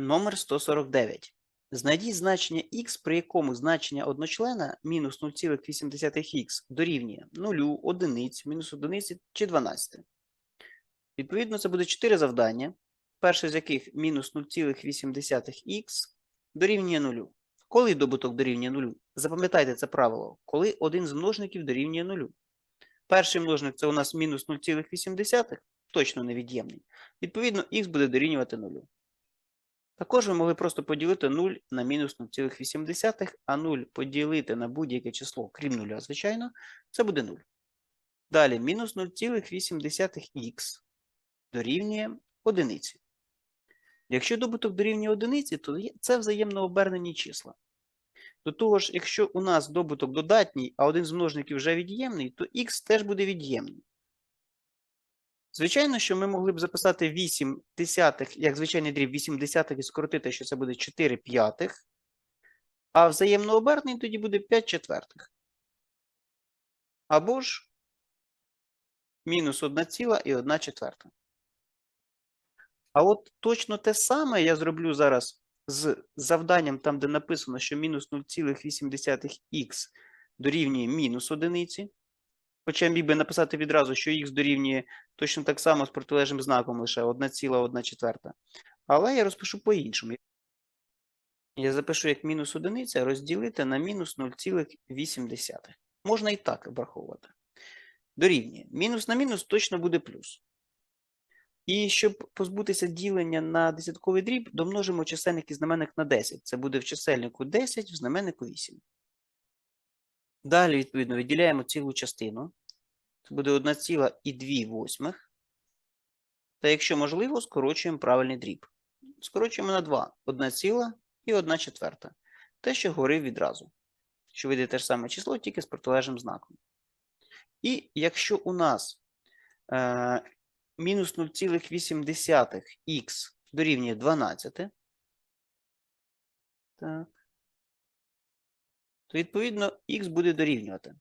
Номер 149. Знайдіть значення х, при якому значення одночлена мінус 0,8х дорівнює 0, 1, мінус 1 чи 12. Відповідно, це буде 4 завдання, перше з яких мінус 0,8х дорівнює 0. Коли добуток дорівнює 0? Запам'ятайте це правило. Коли один з множників дорівнює 0. Перший множник це у нас мінус 0,8, точно невід'ємний. Відповідно, х буде дорівнювати 0. Також ви могли просто поділити 0 на мінус 0,8, а 0 поділити на будь-яке число, крім 0, звичайно, це буде 0. Далі, мінус 0,8х дорівнює 1. Якщо добуток дорівнює 1, то це взаємно обернені числа. До того ж, якщо у нас добуток додатній, а один з множників вже від'ємний, то х теж буде від'ємний. Звичайно, що ми могли б записати 8 десятих, як звичайний дріб 8 десятих і скоротити, що це буде 4 п'ятих, а взаємно обернений тоді буде 5 четвертих. Або ж мінус 1 ціла і 1 четверта. А от точно те саме я зроблю зараз з завданням, там, де написано, що мінус 0,8х дорівнює мінус одиниці. Хоча міг би написати відразу, що х дорівнює точно так само з протилежним знаком лише 1,1 четверта. Але я розпишу по-іншому. Я запишу як мінус одиниця розділити на мінус 0,8. Можна і так обраховувати. Дорівнює. Мінус на мінус точно буде плюс. І щоб позбутися ділення на десятковий дріб, домножимо чисельник і знаменник на 10. Це буде в чисельнику 10, в знаменнику 8. Далі, відповідно, виділяємо цілу частину. Це буде 1,2 восьмих. Та якщо можливо, скорочуємо правильний дріб. Скорочуємо на 2. 1 ціла і 1 четверта. Те, що говорив відразу. Що вийде те ж саме число, тільки з протилежним знаком. І якщо у нас е, мінус 0,8х дорівнює 12, так, то відповідно х буде дорівнювати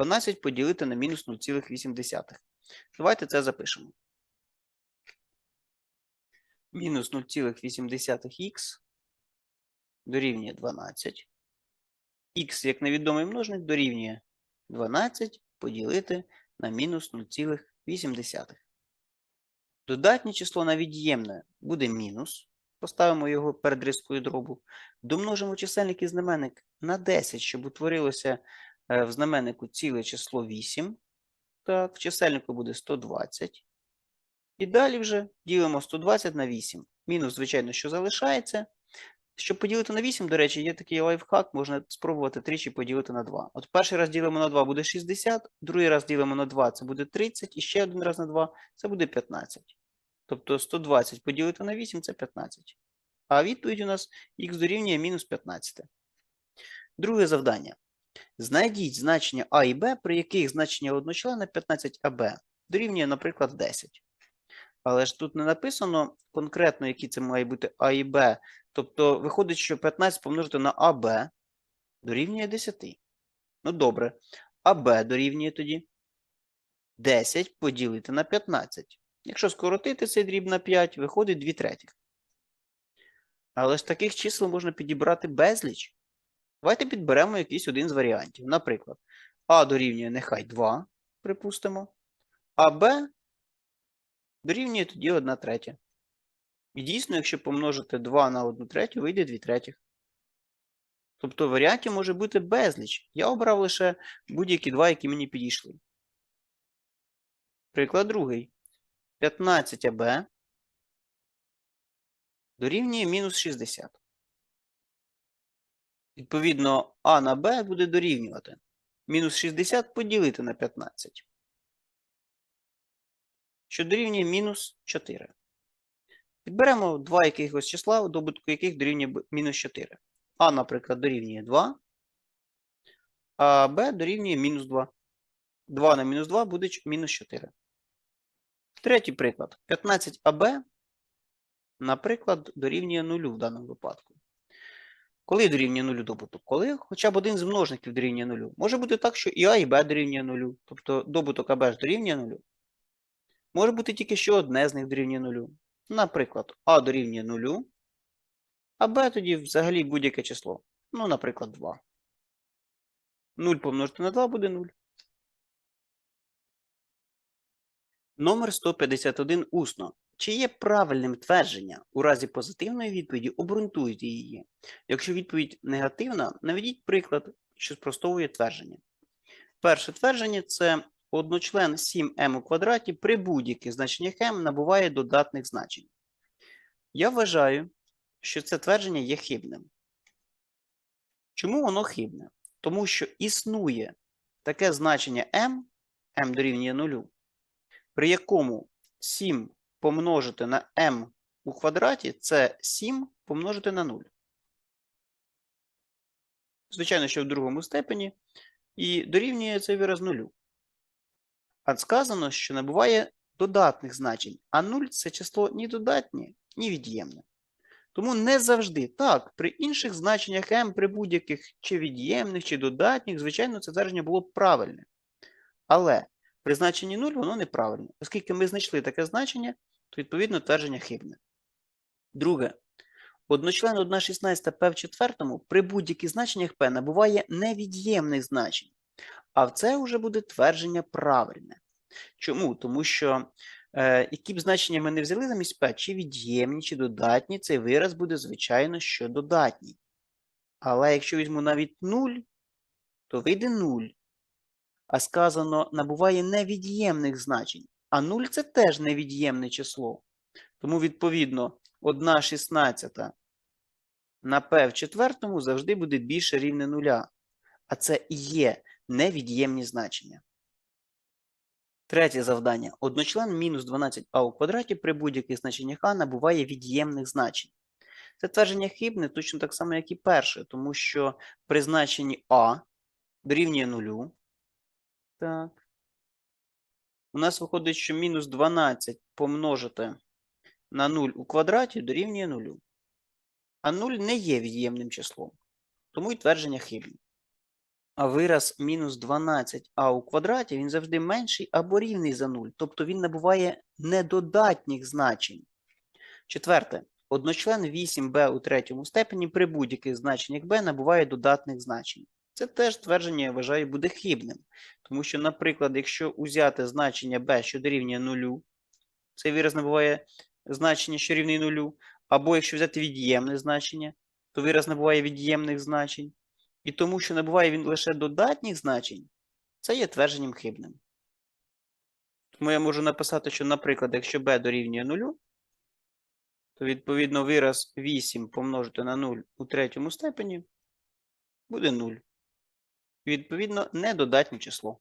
12 поділити на мінус 0,8. Давайте це запишемо. Мінус 0,8х дорівнює 12. Х, як невідомий множник, дорівнює 12 поділити на мінус 0,8. Додатнє число на від'ємне буде мінус. Поставимо його перед рискою дробу. Домножимо чисельник і знаменник на 10, щоб утворилося в знаменнику ціле число 8. Так, в чисельнику буде 120. І далі вже ділимо 120 на 8. Мінус, звичайно, що залишається. Щоб поділити на 8, до речі, є такий лайфхак, можна спробувати тричі поділити на 2. От перший раз ділимо на 2 буде 60, другий раз ділимо на 2 це буде 30, і ще один раз на 2 це буде 15. Тобто 120 поділити на 8 це 15. А відповідь у нас х дорівнює мінус 15. Друге завдання. Знайдіть значення а і b, при яких значення одночлена 15аб дорівнює, наприклад, 10. Але ж тут не написано конкретно, які це має бути а і b. Тобто виходить, що 15 помножити на АБ дорівнює 10. Ну добре. АБ дорівнює тоді 10 поділити на 15. Якщо скоротити цей дріб на 5, виходить 2 третіх. Але ж таких чисел можна підібрати безліч. Давайте підберемо якийсь один з варіантів. Наприклад, А дорівнює нехай 2, припустимо, а Б дорівнює тоді 1 третя. І дійсно, якщо помножити 2 на 1 третю, вийде 2 третіх. Тобто варіантів може бути безліч. Я обрав лише будь-які два, які мені підійшли. Приклад другий. 15аб дорівнює мінус 60. Відповідно, а на b буде дорівнювати. Мінус 60 поділити на 15. Що дорівнює мінус 4. Підберемо два якихось числа, добутку яких дорівнює мінус 4. А, наприклад, дорівнює 2, а b дорівнює мінус 2. 2 на мінус 2 буде мінус 4. Третій приклад. 15аб, наприклад, дорівнює 0 в даному випадку. Коли дорівнює 0 добуток? Коли хоча б один з множників дорівнює 0. Може бути так, що і А, і Б дорівнює 0. Тобто добуток АБ ж дорівнює 0. Може бути тільки що одне з них дорівнює 0. Наприклад, А дорівнює 0, а b тоді взагалі будь-яке число. Ну, наприклад, 2. 0 помножити на 2 буде 0. Номер 151 усно. Чи є правильним твердження? У разі позитивної відповіді обґрунтуйте її. Якщо відповідь негативна, наведіть приклад, що спростовує твердження. Перше твердження це одночлен 7m у квадраті при будь-яких значеннях m набуває додатних значень. Я вважаю, що це твердження є хибним. Чому воно хибне? Тому що існує таке значення m, m дорівнює 0, при якому 7 помножити на m у квадраті це 7 помножити на 0. Звичайно, що в другому степені. І дорівнює цей вираз 0. А сказано, що набуває додатних значень, а 0 це число ні додатнє, ні від'ємне. Тому не завжди так, при інших значеннях m, при будь-яких чи від'ємних, чи додатніх, звичайно, це твердження було б правильне. Але при значенні 0 воно неправильне. Оскільки ми знайшли таке значення, то відповідно твердження хибне. Друге. Одночлен 1,16 p в четвертому при будь-яких значеннях p набуває невід'ємних значень. А в це вже буде твердження правильне. Чому? Тому що е, які б значення ми не взяли замість p, чи від'ємні, чи додатні, цей вираз буде, звичайно, що додатній. Але якщо візьму навіть 0, то вийде 0. А сказано, набуває невід'ємних значень. А 0 це теж невід'ємне число. Тому, відповідно, 1,16 на p в четвертому завжди буде більше рівне нуля. А це і є невід'ємні значення. Третє завдання. Одночлен мінус 12а у квадраті при будь-яких значеннях а набуває від'ємних значень. Це твердження хибне точно так само, як і перше, тому що при значенні а дорівнює нулю. Так. У нас виходить, що мінус 12 помножити на 0 у квадраті дорівнює 0. А 0 не є від'ємним числом. Тому і твердження хибне. А вираз мінус 12а у квадраті він завжди менший або рівний за 0. Тобто він набуває недодатніх значень. Четверте. Одночлен 8b у третьому степені при будь-яких значеннях b набуває додатних значень. Це теж твердження, я вважаю, буде хибним. Тому що, наприклад, якщо узяти значення b, що дорівнює 0, цей вираз набуває значення, що рівний 0, або якщо взяти від'ємне значення, то вираз набуває від'ємних значень. І тому, що набуває він лише додатніх значень, це є твердженням хибним. Тому я можу написати, що, наприклад, якщо b дорівнює 0, то відповідно вираз 8 помножити на 0 у третьому степені буде 0. Відповідно, недодатнє число.